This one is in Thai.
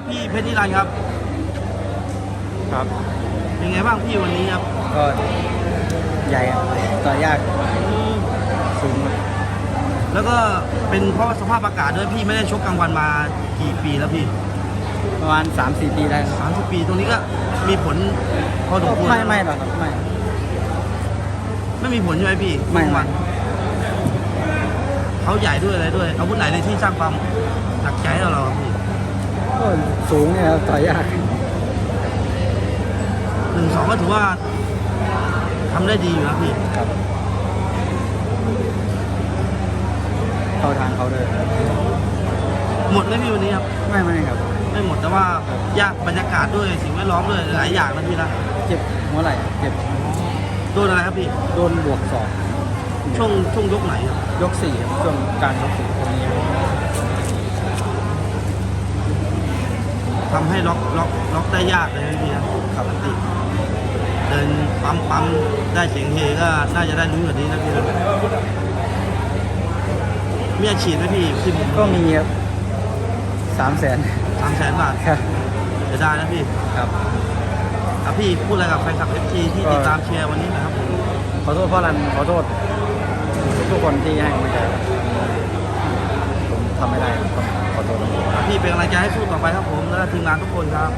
ครับพี่เพชรนิรันดร์ครับ ครับเป็นไงบ้างพี่วันนี้ครับก็ใหญ่ครับต่อยากอืมสูงครับแล้วก็เป็นเพราะสภาพอากาศด้วยพี่ไม่ได้ชกกลางวันมากี่ปีแล้วพี่ประมาณ3-4 ปีได้ครับสามสิบปีตรงนี้ก็มีผลพอสมควรไม่ไม่หรอกครับไม่ ไม่มีผลใช่ไหมพี่ไม่ กลางวันเขาใหญ่ด้วยอะไรด้วยอาวุธไหนในที่สร้างความหนักใจให้เราครับพี่ก็ สูงเนี่ยครับต่อยากหนึ่งสองก็ถือว่าทำได้ดีอยู่นะพี่ครับ เข้าทางเขาเลยหมดไหมพี่วันนี้ครับ ไม่ไม่ครับ ไม่หมดแต่ว่ายากบรรยากาศด้วยสิ่งแวดล้อมด้วยหลายอย่างนะพี่นะเจ็บหัวไหล่เจ็บโดนอะไรครับพี่ โดนบวกสองช่วงช่วงยกไหนครับยกสี่ครับช่วงกลารยกสี่ตรงนี้ ทำให้ล็อกล็อกล็อกได้ยากเลยนะพี่นะครับติเดินปั๊มปั๊มได้เสียงเฮก็น่าจะได้ลุ้นกว่านี้นะพี่นะมีอาชีพไหมพี่ที่ผมก็มีครับสามแสนสามแสนบาทครับจะได้นะพี่ครับครับพี่พูดอะไรกับแฟนคลับเอฟซีที่ติดตามเชียร์วันนี้นะครับผมขอโทษพ่อรันขอโทษ ทุกคนที่ให้กำลังใจผมทำไม่ได้ต้องขอโทษครับ พี่เป็นกำลังใจให้สู้ต่อไปครับผมและทีมงานทุกคนครับ